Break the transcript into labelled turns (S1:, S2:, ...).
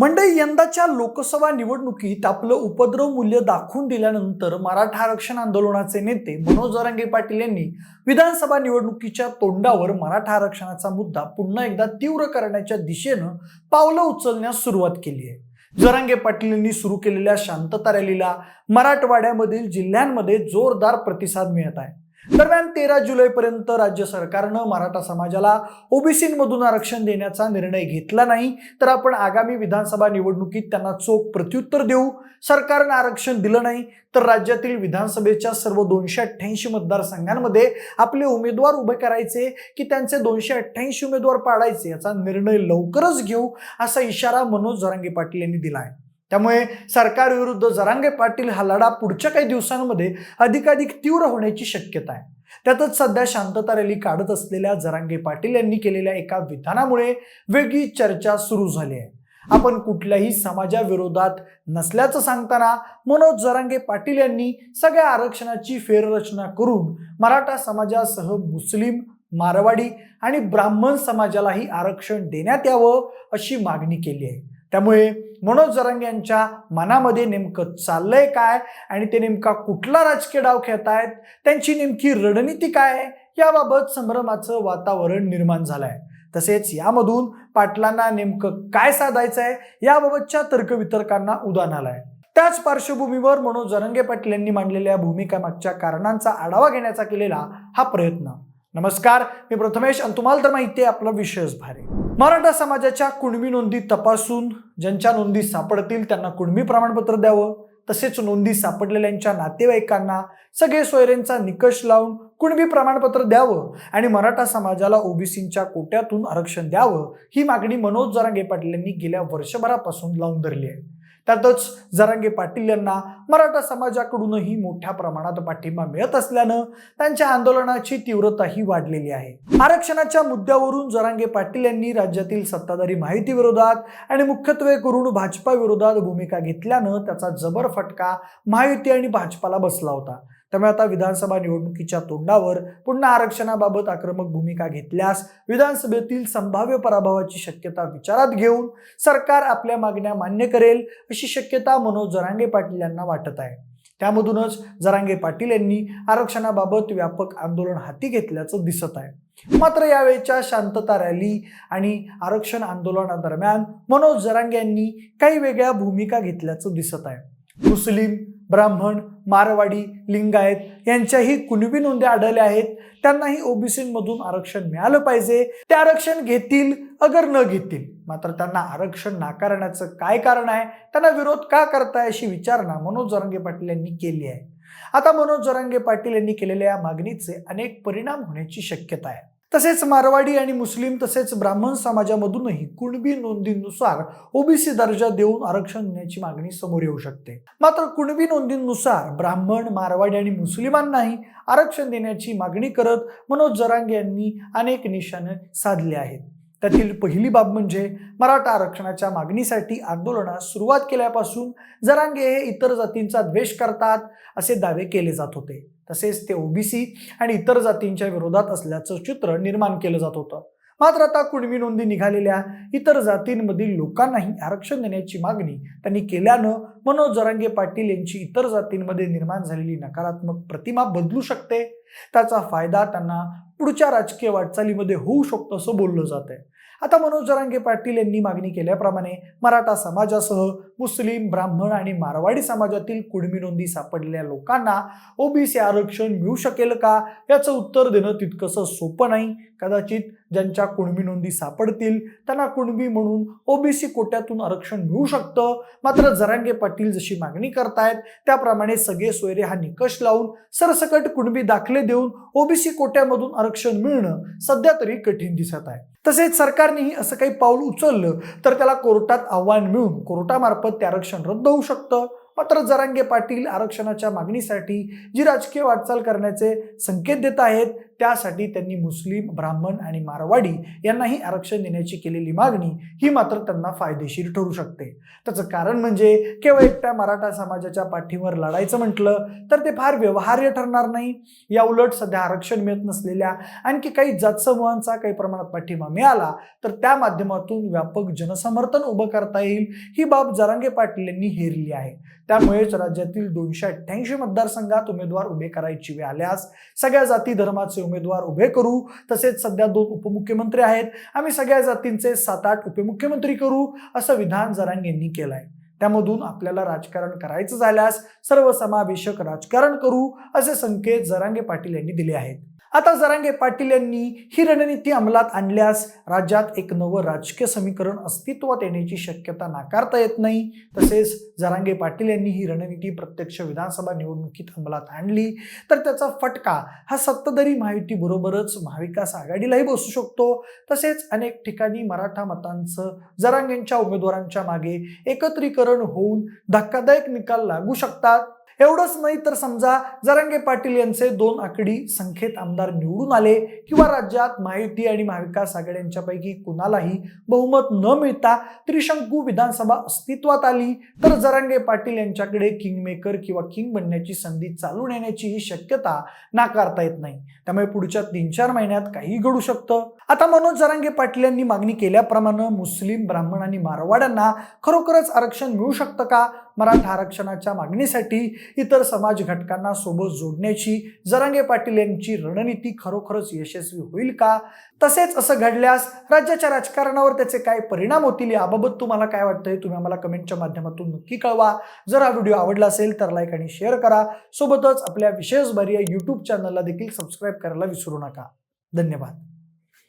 S1: मंडळी यंदाच्या लोकसभा निवडणुकीत आपलं उपद्रव मूल्य दाखवून दिल्यानंतर मराठा आरक्षण आंदोलनाचे नेते मनोज जरांगे पाटील यांनी विधानसभा निवडणुकीच्या तोंडावर मराठा आरक्षणाचा मुद्दा पुन्हा एकदा तीव्र करण्याच्या दिशेनं पावलं उचलण्यास सुरुवात केली आहे. जरांगे पाटील यांनी सुरू केलेल्या शांतता रॅलीला मराठवाड्यामधील जिल्ह्यांमध्ये जोरदार प्रतिसाद मिळत आहे. दरम्यान तेरा जुलैपर्यंत राज्य सरकारनं मराठा समाजाला ओबीसीमधून आरक्षण देण्याचा निर्णय घेतला नाही तर आपण आगामी विधानसभा निवडणुकीत त्यांना चोख प्रत्युत्तर देऊ. सरकारनं आरक्षण दिलं नाही तर राज्यातील विधानसभेच्या सर्व दोनशे अठ्ठ्याऐंशी मतदारसंघांमध्ये आपले उमेदवार उभे करायचे की त्यांचे दोनशे अठ्ठ्याऐंशी उमेदवार पाडायचे याचा निर्णय लवकरच घेऊ असा इशारा मनोज जरांगे पाटील यांनी दिला आहे. त्यामुळे सरकारविरुद्ध जरांगे पाटील हा लढा पुढच्या काही दिवसांमध्ये अधिकाधिक तीव्र होण्याची शक्यता आहे. त्यातच सध्या शांतता रॅली काढत असलेल्या जरांगे पाटील यांनी केलेल्या एका विधानामुळे वेगळी चर्चा सुरू झाली आहे. आपण कुठल्याही समाजाविरोधात नसल्याचं सांगताना मनोज जरांगे पाटील यांनी सगळ्या आरक्षणाची फेररचना करून मराठा समाजासह मुस्लिम मारवाडी आणि ब्राह्मण समाजालाही आरक्षण देण्यात यावं अशी मागणी केली आहे. त्यामुळे मनोज जरंग यांच्या मनामध्ये नेमकं चाललंय काय? आणि ते नेमका कुठला राजकीय डाव खेळतायत त्यांची नेमकी रणनीती काय आहे? याबाबत संभ्रमाचं वातावरण निर्माण झालं आहे तसेच यामधून पाटलांना नेमकं काय साधायचं आहे? याबाबतच्या तर्कवितर्कांना उदाहरण आलं आहे त्याच पार्श्वभूमीवर मनोज जरंगे पाटील यांनी मांडलेल्या भूमिका मागच्या कारणांचा आढावा घेण्याचा केलेला हा प्रयत्न. नमस्कार मी प्रथमेश आणि तुम्हाला तर माहिती आहे आपला विशेष भारी. मराठा समाजाच्या कुणबी नोंदी तपासून ज्यांच्या नोंदी सापडतील त्यांना कुणबी प्रमाणपत्र द्यावं. तसेच नोंदी सापडलेल्यांच्या नातेवाईकांना सगळे सोयऱ्यांचा निकष लावून कुणबी प्रमाणपत्र द्यावं आणि मराठा समाजाला ओबीसींच्या कोट्यातून आरक्षण द्यावं ही मागणी मनोज जरांगे पाटील यांनी गेल्या वर्षभरापासून लावून धरली आहे. त्यातच जरांगे पाटील यांना मराठा समाजाकडूनही मोठ्या प्रमाणात पाठिंबा मिळत असल्यानं त्यांच्या आंदोलनाची तीव्रताही वाढलेली आहे. आरक्षणाच्या मुद्द्यावरून जरांगे पाटील यांनी राज्यातील सत्ताधारी माहिती विरोधात आणि मुख्यत्वे करून भाजपा विरोधात भूमिका घेतल्यानं त्याचा जबर फटका महायुती आणि भाजपाला बसला होता. त्यामुळे आता विधानसभा निवडणुकीच्या तोंडावर पुन्हा आरक्षणाबाबत आक्रमक भूमिका घेतल्यास विधानसभेतील संभाव्य पराभवाची शक्यता विचारात घेऊन सरकार आपल्या मागण्या मान्य करेल अशी शक्यता मनोज जरांगे पाटील यांना वाटत आहे. त्यामधूनच जरांगे पाटील यांनी आरक्षणाबाबत व्यापक आंदोलन हाती घेतल्याचं दिसत आहे. मात्र यावेळच्या शांतता रॅली आणि आरक्षण आंदोलनादरम्यान मनोज जरांगे यांनी काही वेगळ्या भूमिका घेतल्याचं दिसत आहे. मुस्लिम ब्राह्मण मारवाडी लिंगायत यांच्याही कुणबी नोंदी आढळल्या आहेत. त्यांनाही ओबीसीमधून आरक्षण मिळालं पाहिजे. ते आरक्षण घेतील अगर न घेतील. मात्र त्यांना आरक्षण नाकारण्याचं काय कारण आहे? त्यांना विरोध का करताय अशी विचारणा मनोज जरांगे पाटील यांनी केली आहे. आता मनोज जरांगे पाटील यांनी केलेल्या या मागणीचे अनेक परिणाम होण्याची शक्यता आहे. तसेच मारवाडी आणि मुस्लिम तसेच ब्राह्मण समाजामधूनही कुणबी नोंदींनुसार ओबीसी दर्जा देऊन आरक्षण देण्याची मागणी समोर येऊ शकते. मात्र कुणबी नोंदींनुसार ब्राह्मण मारवाडी आणि मुस्लिमांनाही आरक्षण देण्याची मागणी करत मनोज जरांगे यांनी अनेक निशाणे साधले आहेत. त्यातील पहिली बाब म्हणजे मराठा आरक्षणाच्या मागणीसाठी आंदोलनास सुरुवात केल्यापासून जरांगे हे इतर जातींचा द्वेष करतात असे दावे केले जात होते. तसेच ते ओबीसी आणि इतर जातींच्या विरोधात असल्याचं चित्र निर्माण केलं जात होतं. मात्र आता कुणबी नोंदी निघालेल्या इतर जातींमधील लोकांनाही आरक्षण देण्याची मागणी त्यांनी केल्यानं मनोज जरांगे पाटील यांची इतर जातींमध्ये निर्माण झालेली नकारात्मक प्रतिमा बदलू शकते. त्याचा फायदा त्यांना पुढच्या राजकीय वाटचालीमध्ये होऊ शकतो असं बोललं जात आहे आता मनोज जरांगे पाटील यांनी मागणी केल्याप्रमाणे मराठा समाजासह मुस्लिम ब्राह्मण आणि मारवाडी समाजातील कुडमी नोंदी सापडलेल्या लोकांना ओबीसी आरक्षण मिळू शकेल का? याचं उत्तर देणं तितकंसं सोपं नाही. कदाचित ज्यांच्या कुणबी नोंदी सापडतील त्यांना कुणबी म्हणून ओबीसी कोट्यातून आरक्षण मिळू शकतं. मात्र जरांगे पाटील जशी मागणी करतायत त्याप्रमाणे सगळे सोयरे हा निकष लावून सरसकट कुणबी दाखले देऊन ओबीसी कोट्यामधून आरक्षण मिळणं सध्या तरी कठीण दिसत आहे. तसेच सरकारनेही असं काही पाऊल उचललं तर त्याला कोर्टात आव्हान मिळून कोर्टामार्फत ते आरक्षण रद्द होऊ शकतं. मात्र जरांगे पाटील आरक्षणाच्या मागणीसाठी जी राजकीय वाटचाल करण्याचे संकेत देत आहेत त्यासाठी त्यांनी मुस्लिम ब्राह्मण आणि मारवाडी यांनाही आरक्षण देण्याची केलेली मागणी ही मात्र त्यांना फायदेशीर ठरू शकते. त्याचं कारण म्हणजे केवळ एकट्या मराठा समाजाच्या पाठीवर लढायचं म्हटलं तर ते फार व्यवहार्य ठरणार नाही. या उलट सध्या आरक्षण मिळत नसलेल्या आणखी काही जात समूहांचा काही प्रमाणात पाठिंबा मिळाला तर त्या माध्यमातून व्यापक जनसमर्थन उभं करता येईल ही बाब जरांगे पाटील यांनी हेरली आहे. त्यामुळेच राज्यातील दोनशे अठ्ठ्याऐंशी मतदारसंघात उमेदवार उभे करायची वेळ आल्यास सगळ्या जाती धर्माचे उमेदवार उभे करू तसेच सध्या दोन उपमुख्यमंत्री आहेत. आम्ही सगळ्या जातींचे सात आठ उपमुख्यमंत्री करू असं विधान जरांगेंनी केलंय. त्यामधून आपल्याला राजकारण करायचं झाल्यास सर्वसमावेशक राजकारण करू असे संकेत जरांगे पाटील यांनी दिले आहेत. आता जरांगे पाटील यांनी ही रणनीती अंमलात आणल्यास राज्यात एक नवं राजकीय समीकरण अस्तित्वात येण्याची शक्यता नाकारता येत नाही. तसेच जरांगे पाटील यांनी ही रणनीती प्रत्यक्ष विधानसभा निवडणुकीत अंमलात आणली. तर त्याचा फटका हा सत्ताधारी महायुतीबरोबरच महाविकास आघाडीलाही बसू शकतो. तसेच अनेक ठिकाणी मराठा मतांचं जरांगेंच्या उमेदवारांच्या मागे एकत्रीकरण होऊन धक्कादायक निकाल लागू शकतात. एवढंच नाही तर समजा जरांगे पाटील यांचे दोन आकडी संख्येत आमदार निवडून आले किंवा राज्यात महायुती आणि महाविकास आघाड्यांच्यापैकी कुणालाही बहुमत न मिळता त्रिशंकू विधानसभा अस्तित्वात आली तर जरांगे पाटील यांच्याकडे किंगमेकर किंवा किंग बनण्याची संधी चालून येण्याची ही शक्यता नाकारता येत नाही. त्यामुळे पुढच्या तीन चार महिन्यात काही घडू शकतं. आता मनोज जरांगे पाटील यांनी मागणी केल्याप्रमाणे मुस्लिम ब्राह्मण आणि मारवाड्यांना खरोखरच आरक्षण मिळू शकतं का? मराठा आरक्षणाच्या मागणीसाठी इतर समाज घटकांना सोबत जोडण्याची जरांगे पाटील यांची रणनीती खरोखरच यशस्वी होईल का? तसेच असं घडल्यास राज्याच्या राजकारणावर त्याचे काय परिणाम होतील याबाबत तुम्हाला काय वाटतंय? तुम्ही आम्हाला कमेंटच्या माध्यमातून नक्की कळवा. जर हा व्हिडिओ आवडला असेल तर लाईक आणि शेअर करा. सोबतच आपल्या विशेष बारी या यूट्यूब चॅनलला देखील सबस्क्राईब करायला विसरू नका. धन्यवाद.